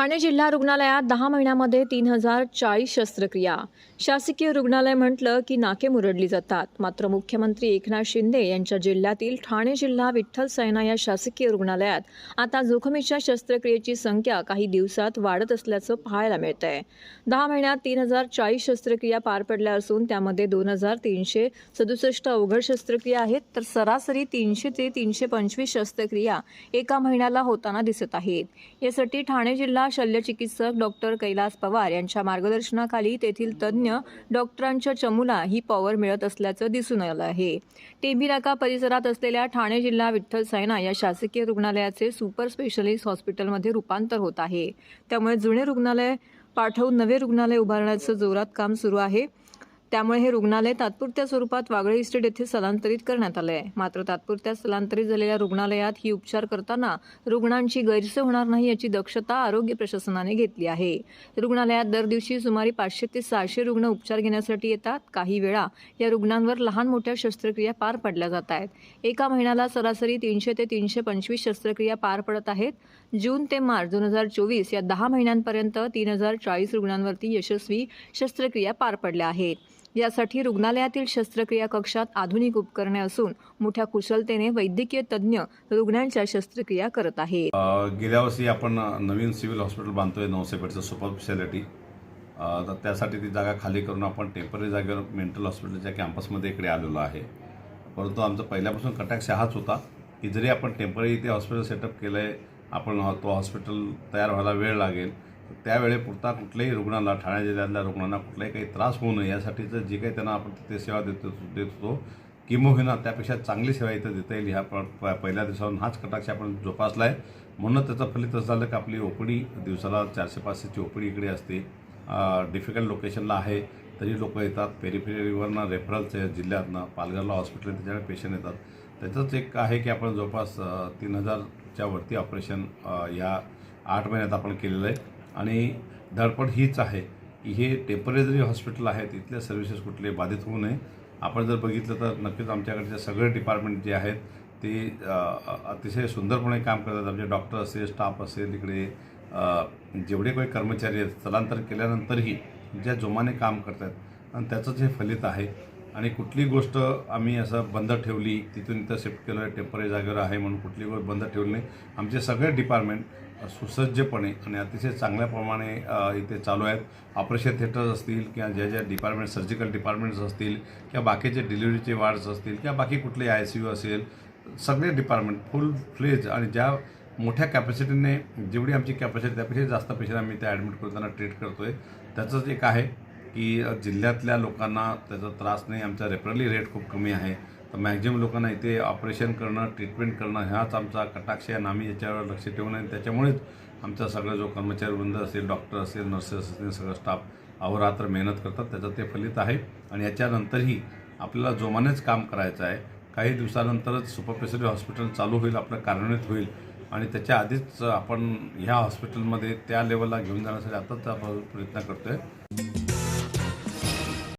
ठाणे जिल्हा रुग्णालयात दहा महिन्यामध्ये तीन हजार चाळीस शस्त्रक्रिया. शासकीय रुग्णालय म्हटलं की नाके मुरडली जातात. मात्र मुख्यमंत्री एकनाथ शिंदे यांच्या जिल्ह्यातील ठाणे जिल्हा विठ्ठल सैना या शासकीय रुग्णालयात आता जोखमीच्या शस्त्रक्रियेची संख्या काही दिवसात वाढत असल्याचं पाहायला मिळत आहे दहा महिन्यात तीन हजार चाळीस शस्त्रक्रिया पार पडल्या असून त्यामध्ये दोन हजार तीनशे सदुसष्ट अवघड शस्त्रक्रिया आहेत. तर सरासरी तीनशे ते तीनशे पंचवीस शस्त्रक्रिया एका महिन्याला होताना दिसत आहेत. यासाठी ठाणे जिल्हा शल्यचिकित्सक डॉक्टर कैलास पवार यांच्या मार्गदर्शनाखाली तेथील तज्ज्ञ डॉक्टरांच्या चमूला ही पॉवर मिळत असल्याचं दिसून आलं आहे. टेंभी परिसरात असलेल्या ठाणे जिल्हा विठ्ठल सैना या शासकीय रुग्णालयाचे सुपर स्पेशलिस्ट हॉस्पिटलमध्ये रूपांतर होत आहे. त्यामुळे जुने रुग्णालय पाठवून नवे रुग्णालय उभारण्याचं जोरात काम सुरू आहे. त्यामुळे हे रुग्णालय तात्पुरत्या स्वरूपात वागळे इस्टेट येथे स्थलांतरित करण्यात आले आहे मात्र तात्पुरत्या स्थलांतरित झालेल्या रुग्णालयात ही उपचार करताना रुग्णांची गैरसोय होणार नाही याची दक्षता आरोग्य प्रशासनाने घेतली आहे. रुग्णालयात दर दिवशी सुमारे पाचशे ते सहाशे रुग्ण उपचार घेण्यासाठी येतात. काही वेळा या रुग्णांवर लहान मोठ्या शस्त्रक्रिया पार पडल्या जात आहेत. एका महिन्याला सरासरी तीनशे ते तीनशे पंचवीस शस्त्रक्रिया पार पडत आहेत. जून ते मार्च दोन हजार चोवीस या दहा महिन्यांपर्यंत तीन हजार चाळीस रुग्णांवरती यशस्वी शस्त्रक्रिया पार पडल्या आहेत. यासाठी रुग्णालयातील शस्त्रक्रिया कक्षात आधुनिक उपकरणे असून मोठ्या कुशलतेने वैद्यकीय तज्ज्ञ रुग्णांच्या शस्त्रक्रिया करत आहेत. गेल्या वर्षी आपण नवीन सिव्हिल हॉस्पिटल बांधतोय नवसेपेटचं सुपर स्पेशालिटी. तर त्यासाठी ती जागा खाली करून आपण टेंपररी जागेवर मेंटल हॉस्पिटलच्या कॅम्पसमध्ये इकडे आलेलो आहे. परंतु आमचा पहिल्यापासून कटाक्ष हाच होता की जरी आपण टेंपररी इथे हॉस्पिटल सेटअप केलं आहे आपण तो हॉस्पिटल तयार व्हायला वेळ लागेल त्यावेळेपुरता कुठल्याही रुग्णाला ठाणे जिल्ह्यातल्या रुग्णांना कुठलाही काही त्रास होऊ नये यासाठीचं जे काही त्यांना आपण तिथे सेवा देत देत होतो किंबहुना त्यापेक्षा चांगली सेवा इथं देता येईल. ह्या प- पहिल्या दिवसावरून हाच कटाक्ष आपण जोपासला आहे म्हणून त्याचं फलित असं झालं की आपली ओपडी दिवसाला चारशे पाचशेची ओपडी इकडे असते. डिफिकल्ट लोकेशनला आहे तरी लोक येतात. पेरिफेरीवरनं रेफरल्स जिल्ह्यातनं पालघरला हॉस्पिटल त्याच्याकडे पेशंट येतात. त्याचंच एक आहे की आपण जवळपास तीन हजारच्या वरती ऑपरेशन या आठ महिन्यात आपण केलेलं आहे. आणि धडपड हीच आहे की हे टेम्परेचरी हॉस्पिटल आहे इथल्या सर्व्हिसेस कुठले बाधित होऊ नये. आपण जर बघितलं तर नक्कीच आमच्याकडचे सगळे डिपार्टमेंट जे आहेत ते अतिशय सुंदरपणे काम करतात. आमचे डॉक्टर असेल स्टाफ असेल इकडे जेवढे काही कर्मचारी आहेत स्थलांतर केल्यानंतरही ज्या जोमाने काम करतात आणि त्याचंच हे फलित आहे आणि कुठली गोष्ट आम्ही असं बंद ठेवली तिथून इथं शिफ्ट केलं टेंपररी जागेवर आहे म्हणून कुठली गोष्ट बंद ठेवली नाही. आमचे सगळे डिपार्टमेंट सुसज्जपणे आणि अतिशय चांगल्या प्रमाणे इथे चालू आहेत. ऑपरेशन थिएटर्स असतील किंवा ज्या ज्या डिपार्टमेंट सर्जिकल डिपार्टमेंट्स असतील किंवा बाकीचे डिलिव्हरीचे वार्ड्स असतील किंवा बाकी कुठले आय सी यू असेल सगळे डिपार्टमेंट फुल फ्लेज आणि ज्या मोठ्या कॅपॅसिटीने जेवढी आमची कॅपॅसिटी त्यापेक्षा जास्त पेशंट आम्ही त्या ॲडमिट करताना ट्रीट करतो आहे त्याचंच एक आहे. की जिल्ह्यातल्या लोकांना त्याचा त्रास नाही आमचा रेफरली रेट खूप कमी आहे. तर मॅक्झिमम लोकांना इथे ऑपरेशन करणं ट्रीटमेंट करणं ह्याच आमचा कटाक्ष आहे आणि आम्ही याच्यावर लक्ष ठेवून आहे. त्याच्यामुळेच आमचा सगळं जो कर्मचारी वृंद असेल डॉक्टर असेल नर्सेस असतील सगळं स्टाफ अहोरात्र मेहनत करतात. त्याचं ते फलित आहे. आणि याच्यानंतरही आपल्याला जोमानेच काम करायचं आहे. काही दिवसानंतरच सुपर स्पेशालिटी हॉस्पिटल चालू होईल आपलं कार्यान्वित होईल. आणि त्याच्या आधीच आपण ह्या हॉस्पिटलमध्ये त्या लेवलला घेऊन जाण्यासाठी आताच आपण प्रयत्न करतो आहे